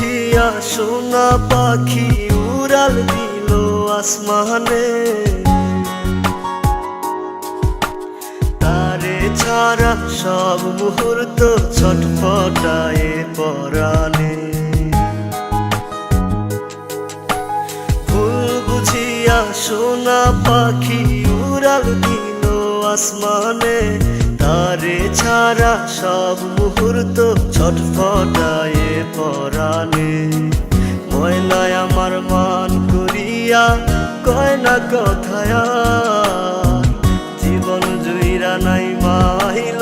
উঠিয়া সোনা পাখি উড়াল দিল আসমানে। তারে ছাড়া সব মুহূর্ত ছটফটায় পরানে ভুল বুঝিয়া সোনা পাখি উড়াল দিল আসমানে। তারে ছাড়া সব মুহূর্ত ছটফটায় পরাণে ময়নায় আমার মান করিয়া কয় না কথায়, জীবন জুইরা নাই মাহিল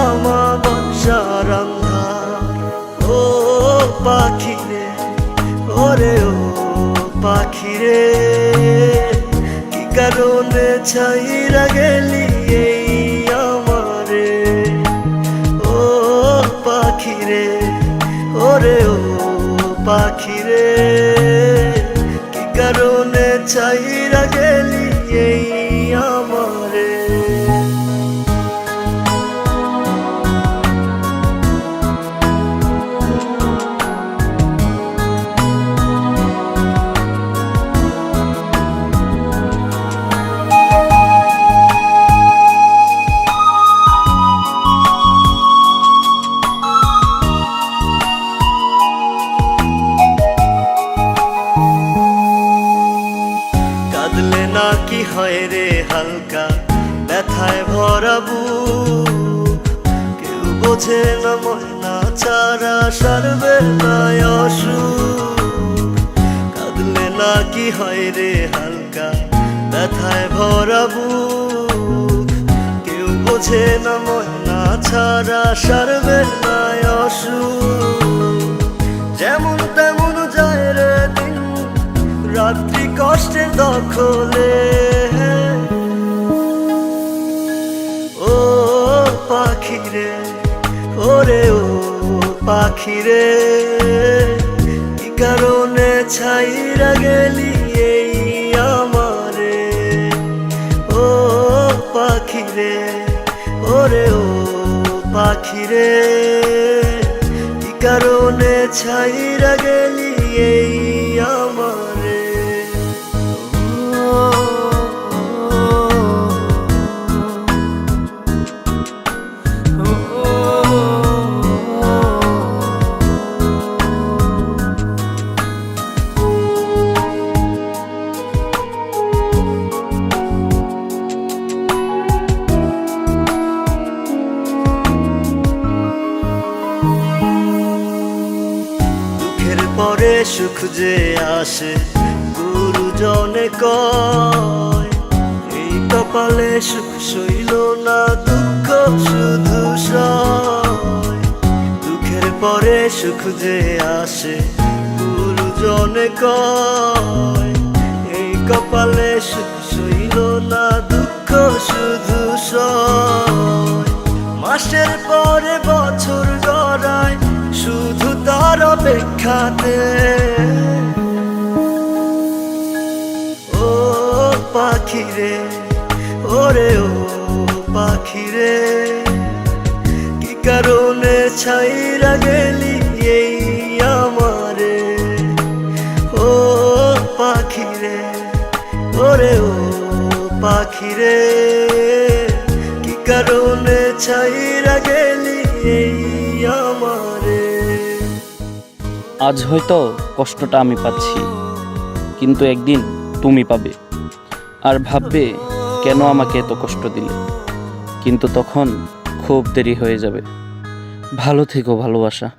আমার বংশার ও পাখি রে ওরে ও পাখি রে কি কারণে ছাইরা গেলি এই ছাইরা গেলি এই হয় রে হালকা, ব্যথায় ভরাবু কেউ বোঝে না ময়না ছাড়া সারবে না কাঁদলে না কি হয় রে হালকা, ব্যথায় ভরাবু কেউ বোঝে না ময়না ছাড়া সারবে না অসুখ। যেমন তেমন যায় রে দিন, রাত্রি কষ্টের দখলে। পাখি রে ওরে ও পাখি রে কি কারণে ছাইরা গেলি এই আমারে? ও পাখি রে ওরে ও পাখি রে কি কারণে ছাইরা গেলি এই আমারে? সুখ যে আসে, গুরুজনে কয়, এই কপালে সুখ সইল না, দুঃখ শুধু দুঃখের পরে সুখ যে আসে, গুরুজনে কয়, এই কপালে সুখ সইল না, দুঃখ শুধু মাসের পরে বছর গড়ায় অপেক্ষাতে। ও পাখি রে ওরে ও পাখি রে কি কারণে ছাইরা গেলি এই আমারে? ও পাখি রে ওরে ও পাখি রে কি কারণে ছাইরা গেলি এই আমারে? আজ হয়তো কষ্টটা আমি পাচ্ছি, কিন্তু একদিন তুমি পাবে। আর ভাববে, কেন আমাকে এত কষ্ট দিলে? কিন্তু তখন খুব দেরি হয়ে যাবে। ভালো থেকো, ভালোবাসা।